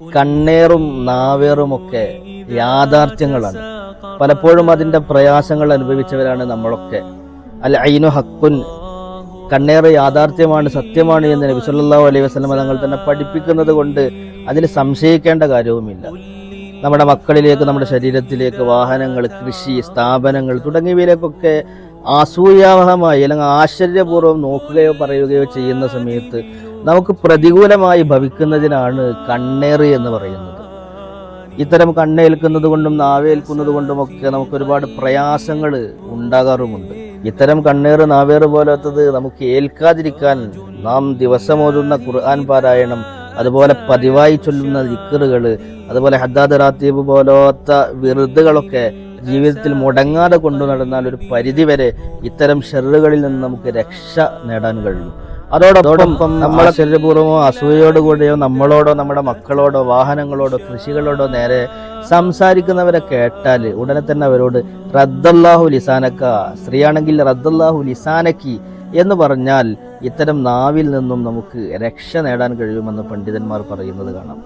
കണ്ണേറും നാവേറും ഒക്കെ യാഥാർത്ഥ്യങ്ങളാണ്. പലപ്പോഴും അതിന്റെ പ്രയാസങ്ങൾ അനുഭവിച്ചവരാണ് നമ്മളൊക്കെ. അൽ ഐനു ഹക്കുൻ. കണ്ണേറ് യാഥാർത്ഥ്യമാണ് സത്യമാണ് എന്ന് നബി സല്ലല്ലാഹു അലൈഹി വസല്ലം തങ്ങൾ തന്നെ പഠിപ്പിക്കുന്നത് കൊണ്ട് അതിൽ സംശയിക്കേണ്ട കാര്യവുമില്ല. നമ്മുടെ മക്കളിലേക്ക് നമ്മുടെ ശരീരത്തിലേക്ക് വാഹനങ്ങൾ കൃഷി സ്ഥാപനങ്ങൾ തുടങ്ങിയവയിലേക്കൊക്കെ അസൂയാവഹമായി അല്ലെങ്കിൽ ആശ്ചര്യപൂർവം നോക്കുകയോ പറയുകയോ ചെയ്യുന്ന സമയത്ത് നമുക്ക് പ്രതികൂലമായി ഭവിക്കുന്നതിനാണ് കണ്ണേറ് എന്ന് പറയുന്നത്. ഇത്തരം കണ്ണേൽക്കുന്നത് കൊണ്ടും നാവേൽക്കുന്നത് കൊണ്ടുമൊക്കെ നമുക്ക് ഒരുപാട് പ്രയാസങ്ങൾ ഉണ്ടാകാറുമുണ്ട്. ഇത്തരം കണ്ണേറ് നാവേറ് പോലത്തത് നമുക്ക് ഏൽക്കാതിരിക്കാൻ നാം ദിവസം ഓതുന്ന ഖുർആൻ പാരായണം അതുപോലെ പതിവായി ചൊല്ലുന്ന ദിക്കറുകൾ അതുപോലെ ഹദ്ദാദ് റാത്തീബ് പോലത്ത വിറുതുകളൊക്കെ ജീവിതത്തിൽ മുടങ്ങാതെ കൊണ്ടു നടന്നാൽ ഒരു പരിധിവരെ ഇത്തരം ഷെറുകളിൽ നിന്ന് നമുക്ക് രക്ഷ നേടാൻ കഴിയും. അതോടൊപ്പം നമ്മളെ ശരീരപൂർവമോ അസൂയയോടുകൂടിയോ നമ്മളോടോ നമ്മുടെ മക്കളോടോ വാഹനങ്ങളോടോ കൃഷികളോടോ നേരെ സംസാരിക്കുന്നവരെ കേട്ടാൽ ഉടനെ തന്നെ അവരോട് റദ്ദല്ലാഹു ലിസാനക്ക സ്ത്രീയാണെങ്കിൽ റദ്ദല്ലാഹു ലിസാനക്കി എന്ന് പറഞ്ഞാൽ ഇത്തരം നാവിൽ നിന്നും നമുക്ക് രക്ഷ നേടാൻ കഴിയുമെന്ന് പണ്ഡിതന്മാർ പറയുന്നത് കാണാം.